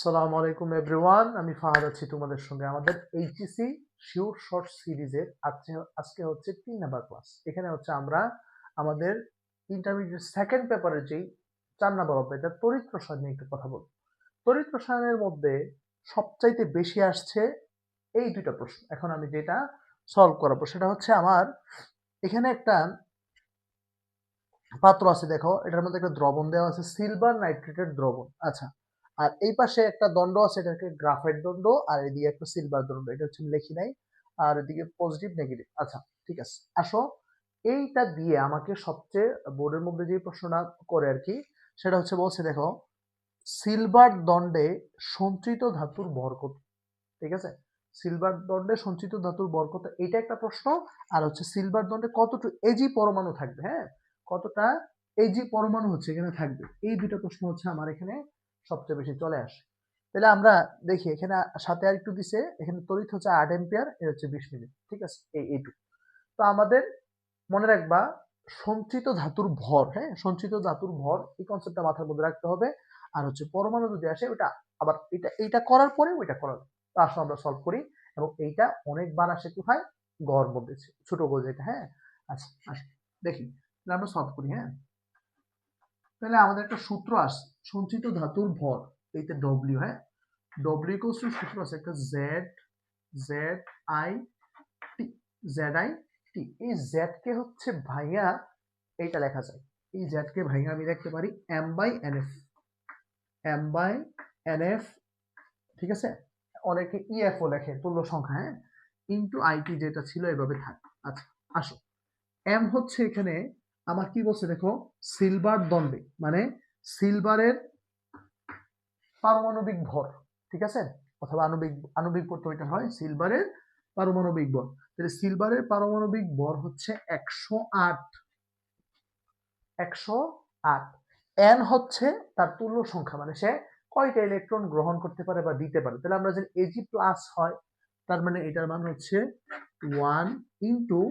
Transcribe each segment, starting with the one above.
আসসালামু আলাইকুম এভরিওয়ান আমি ফাহাদ আছি তোমাদের সঙ্গে আমাদের এইচএসি শিওর শর্ট সিরিজের আজকে আজকে হচ্ছে তিন নাম্বার ক্লাস এখানে হচ্ছে আমরা আমাদের ইন্টারমিডিয়েট সেকেন্ড পেপারের যেই চার নাম্বার অধ্যায়, এটা তড়িৎ প্রসারণ নিয়ে একটু কথা বলব। তড়িৎ প্রসারণের মধ্যে সবচাইতে বেশি আসছে এই দুইটা প্রশ্ন। এখন আমি যেটা সলভ করাবো, সেটা হচ্ছে আমার এখানে একটা পাত্র আছে, দেখো, এটার মধ্যে একটা দ্রবণ দেওয়া আছে সিলভার নাইট্রেটের দ্রবণ। আচ্ছা আর এই পাশে একটা দণ্ড আছে এটাকে গ্রাফাইট দণ্ড, আর এদিকে একটা সিলভার দণ্ড, এটা হচ্ছে লিখি নাই, আর এদিকে পজিটিভ নেগেটিভ আচ্ছা ঠিক আছে। আসো, এইটা দিয়ে আমাকে সবচেয়ে বোর্ডের মধ্যে যে প্রশ্নটা করে আর কি, সেটা হচ্ছে বলছে, দেখো সিলভার দণ্ডে সঞ্চিত ধাতুর ভর কত ঠিক আছে? সিলভার দণ্ডে সঞ্চিত ধাতুর ভর কত এটা একটা প্রশ্ন, আর হচ্ছে সিলভার দণ্ডে কতটুকু এজি পরমাণু থাকবে হ্যাঁ? কতটা এজি পরমাণু হচ্ছে, এখানে থাকবে। এই দুটো প্রশ্ন হচ্ছে আমার এখানে সবচেয়ে বেশি চলে আসে। তাহলে আমরা দেখি, এখানে সাথে আর একটু দিছে, এখানে তড়িৎ হচ্ছে আট এম্পিয়ার এ হচ্ছে বিশ মিনিট ঠিক আছে? এই, এইটুকু। তো আমাদের মনে রাখবা, সঞ্চিত ধাতুর ভর হ্যাঁ? সঞ্চিত ধাতুর ভর, এই কনসেপ্টটা মাথার মধ্যে রাখতে হবে। আর হচ্ছে পরমাণু যদি আসে ওটা আবার এটা, এইটা করার পরে ওইটা করার তো আসলে আমরা সলভ করি এবং এইটা অনেকবার আসে কোথায় গড় মধ্যে, ছোট গোল যেটা হ্যাঁ? আচ্ছা আচ্ছা দেখি আমরা সলভ করি হ্যাঁ? তাহলে আমাদের একটা সূত্র আসে সঞ্চিত ধাতুর ভর, এইটা ডব্লিউ হ্যাঁ? ডব্লিউ ইকুয়ালস টু সূত্র আছে একটা Z Z I T Z I T এই জেড কে হচ্ছে ভাইয়া, এইটা লেখা যায়। এই জেড কে ভাইয়া আমি লিখতে পারি M by N F M by N F ঠিক আছে? অনেকে ইএফও লেখে, তুল্য সংখ্যা হ্যাঁ? ইন্টু আইটি যেটা ছিল, এভাবে থাক। আচ্ছা আসো। এম হচ্ছে এখানে আমার কি বলছে দেখো? সিলভার দণ্ডে মানে সিলভারের পারমাণবিক ভর, ঠিক আছে? অথবা আণবিক আণবিক ভর তো এটা হয় সিলভারের পারমাণবিক ভর। তাহলে সিলভারের পারমাণবিক ভর হচ্ছে একশো আট। একশো আট। এন হচ্ছে তার তুল্য সংখ্যা মানে সে কয়টা ইলেকট্রন গ্রহণ করতে পারে বা দিতে পারে। তাহলে আমরা যদি এজি প্লাস হয়, তার মানে এটার মান হচ্ছে ওয়ান ইন্টু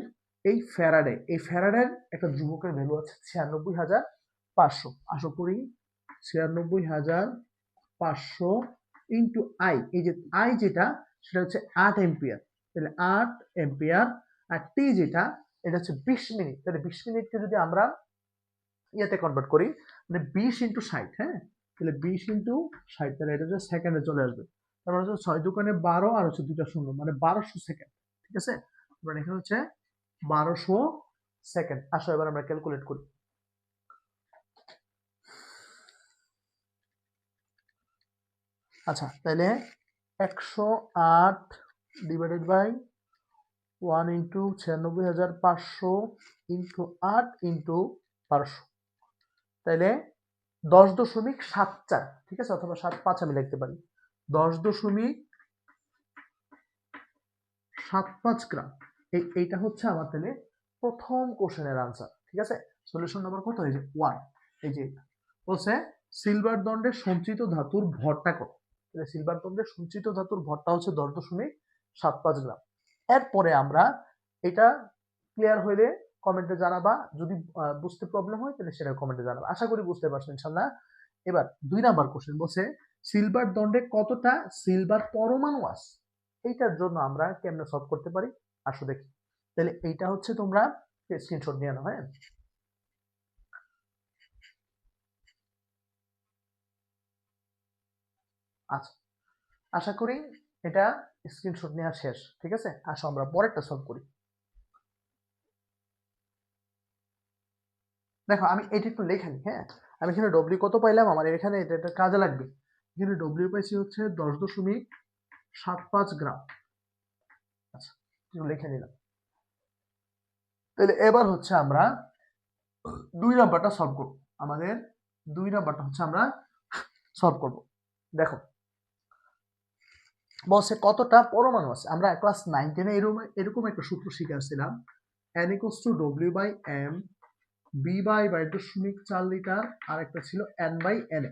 এই ফ্যারাডে এই ফ্যারাডের একটা ধ্রুবকের ভ্যালু আছে ছিয়ানব্বই হাজার পাঁচশো। আশা করি ছিয়ানব্বই হাজার পাঁচশো ইন্টু আই এই যে আই যেটা, সেটা হচ্ছে আট এম্পিয়ার তাহলে আট এম্পিয়ার আর টি যেটা, এটা হচ্ছে বিশ মিনিট তাহলে বিশ মিনিটকে যদি আমরা ইয়েতে কনভার্ট করি মানে বিশ ইন্টু ষাট হ্যাঁ? তাহলে বিশ ইন্টু ষাট, তাহলে এটা হচ্ছে সেকেন্ডে চলে আসবে। তারপর হচ্ছে ছয় দোকানে বারো আর হচ্ছে দুটা শূন্য মানে বারোশো সেকেন্ড ঠিক আছে? মানে এখানে হচ্ছে বারোশো সেকেন্ড। আসো, এবার আমরা ক্যালকুলেট করি। আচ্ছা তাহলে একশো আট ডিভাইডেড বাই ওয়ান ইন্টু ছিয়ানব্বই হাজার পাঁচশো ইন্টু আট ইন্টু বারোশো। তাইলে দশ দশমিক সাত চার, ঠিক আছে? অথবা সাত পাঁচ আমি লিখতে পারি। দশ দশমিক সাত পাঁচ গ্রাম। এই, এইটা হচ্ছে আমার তাহলে প্রথম কোশ্চেনের আনসার ঠিক আছে? সলিউশন নাম্বার কত? এই যে ওয়ান এই যে বলছে, সিলভার দণ্ডের সঞ্চিত ধাতুর ভরটা কত? সিলভার দণ্ডের সঞ্চিত ধাতুর ভরটা হচ্ছে দশ দশমিক সাত পাঁচ গ্রাম। এরপরে আমরা এটা ক্লিয়ার হইলে কমেন্টে জানাবা। যদি বুঝতে প্রবলেম হয়, তাহলে সেটা কমেন্টে জানাবা। আশা করি বুঝতে পারছ ইনশাল্লাহ এবার দুই নাম্বার কোশ্চেন বলছে, সিলভার দণ্ডে কতটা সিলভার পরমাণু আছে? এইটার জন্য আমরা কেমনে সলভ করতে পারি? আসো দেখি। তাহলে এইটা হচ্ছে তোমরা স্ক্রিনশট নিয়ে নাও হ্যাঁ? আচ্ছা আশা করি এটা স্ক্রিনশট নেওয়া শেষ, ঠিক আছে? আসো আমরা পরেরটা সলভ করি। দেখো, আমি এটা একটু লেখা নি হ্যাঁ? আমি এখানে ডব্লিউ কত পাইলাম? আমার এখানে এটা এটা কাজে লাগবে। এখানে ডব্লিউ পাইছি হচ্ছে দশ দশমিক সাত পাঁচ গ্রাম। আচ্ছা লিখে নিলাম। তাহলে এবার হচ্ছে আমরা দুই নাম্বারটা সলভ করব। আমাদের দুই নাম্বারটা হচ্ছে আমরা সলভ করব। দেখো, বলছে কতটা পরমাণু আছে? আমরা ক্লাস নাইন টেনে এরকম এরকম একটা সূত্র শিখে আসছিলাম। N equals to W by M B by by দশমিক চার লিটার আর একটা ছিল এন বাই এন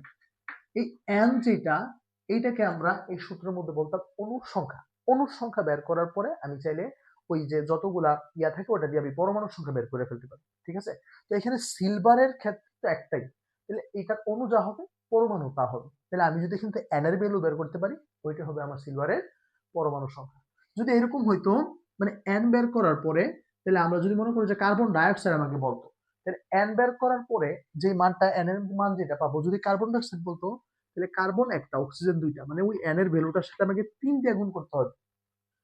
এই এন যেটা এইটাকে আমরা এই সূত্রের মধ্যে বলতাম অনুর সংখ্যা অনুর সংখ্যা বের করার পরে আমি চাইলে ওই যে যতগুলা ইয়া থাকে ওটা দিয়ে আমি পরমাণুর সংখ্যা বের করে ফেলতে পারি, ঠিক আছে? তো এখানে সিলভারের ক্ষেত্রে একটাই, তাহলে এটার অনু যা হবে, পরমাণু তা হবে। তাহলে আমি যদি এখান থেকে এন এর ভ্যালু বের করতে পারি, ওইটা হবে আমার সিলভারের পরমাণু সংখ্যা। যদি এরকম হইতো মানে এন বের করার পরে, তাহলে আমরা যদি মনে করি যে কার্বন ডাইঅক্সাইড আমাকে বলতো, তাহলে এন বের করার পরে যে মানটা এন এর মান যেটা পাবো, যদি কার্বন ডাইঅক্সাইড বলতো তাহলে কার্বন একটা অক্সিজেন দুইটা মানে ওই এন এর ভ্যালুটার সাথে আমাকে তিনটা গুণ করতে হবে।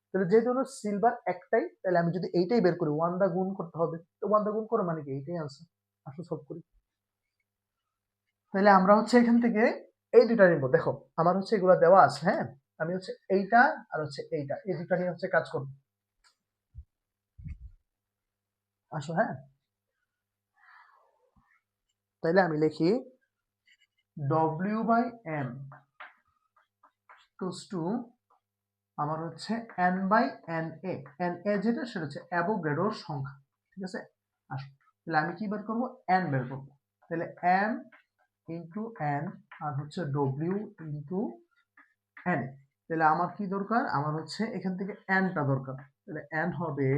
তাহলে যেহেতু হলো সিলভার একটাই, তাহলে আমি যদি এইটাই বের করি ওয়ান দা গুণ করতে হবে। তো ওয়ান দা গুণ করে মানে কি? এইটাই আনসার আসলে সলভ করি। তাহলে আমরা হচ্ছে এখান থেকে এই দুটা নিব। দেখো, আমার হচ্ছে এগুলো দেওয়া আছে হ্যাঁ? আমি হচ্ছে এইটা আর হচ্ছে এইটা। এই দুটা নিয়ে হচ্ছে কাজ করব। আসো হ্যাঁ? তাহলে আমি লিখি W by M twos two আমার হচ্ছে N by N A N A যেটা, সেটা হচ্ছে অ্যাভোগ্রেডোর সংখ্যা। ঠিক আছে? আসো, তাহলে আমি কি বের করব? এন বের করব। তাহলে এম ইন্টু এন আর হচ্ছে ডব্লিউ ইন্টু এন তাহলে আমার কি দরকার? আমার হচ্ছে এখান থেকে এনটা দরকার। তাহলে এন হবে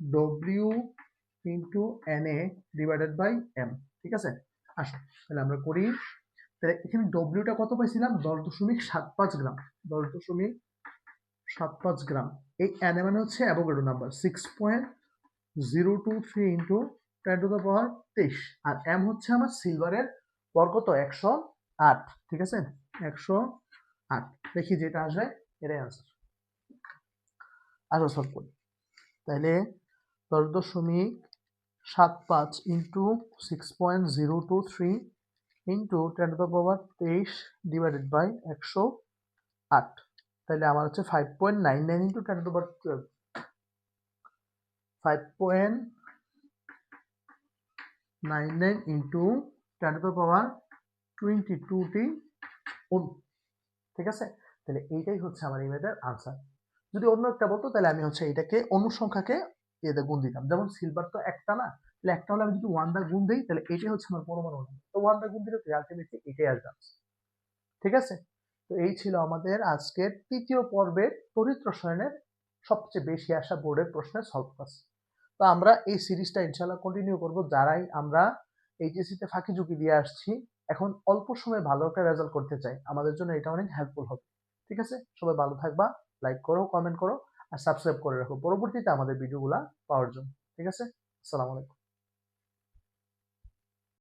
W into N A divided by M ঠিক আছে? আসো তাহলে আমরা করি। তাহলে এখানে ডব্লিউটা কত পাইছিলাম? দশ দশমিক সাত পাঁচ গ্রাম। দশ দশমিক সাত পাঁচ গ্রাম। এই এন মানে হচ্ছে Avogadro number six point zero two three into ten to the power তেইশ। আর এম হচ্ছে আমার সিলভারের পর কত একশো আট, ঠিক আছে? একশো আট। দেখি যেটা আসবে, এটাই আনসার আসো সলভ করি। তাহলে দশ দশমিক সাত পাঁচ into six point zero two three into ten to the power তেইশ ডিভাইডেড বাই একশো আট। তাহলে আমার হচ্ছে five point nine nine into ten to power twelve five point nine nine into ten to power twenty two টি টুটি ঠিক আছে? তাহলে এইটাই হচ্ছে আমার এই ম্যাথের আনসার যদি অন্য একটা বলতো তাহলে আমি হচ্ছে এটাকে অন্য সংখ্যাকে এতে গুণ দিতাম। যেমন সিলভার তো একটা না, তাহলে একটা হলে আমি যদি ওয়ান দা গুণ দিই, তাহলে এটাই হচ্ছে আমার পরমাণু। তো ওয়ান দা গুণ দিলে আলটিমেটলি এটাই আসবে ঠিক আছে? তো এই ছিল আমাদের আজকের তৃতীয় পর্বের তড়িৎ রসায়নের সবচেয়ে বেশি আসা বোর্ডের প্রশ্নের সলভ ক্লাস তো আমরা এই সিরিজটা ইনশাল্লাহ কন্টিনিউ করব। যারাই আমরা এইচএসসি তে ফাঁকি ঝুঁকি দিয়ে আসছি, এখন অল্প সময়ে ভালো একটা রেজাল্ট করতে চাই। আমাদের জন্য এটা অনেক হেল্পফুল হবে। ঠিক আছে? সবাই ভালো থাকবা লাইক করো কমেন্ট করো। আর সাবস্ক্রাইব করে রাখো। পরবর্তীতে আমাদের ভিডিওগুলো পাওয়ার জন্য। ঠিক আছে? আসসালামু আলাইকুম।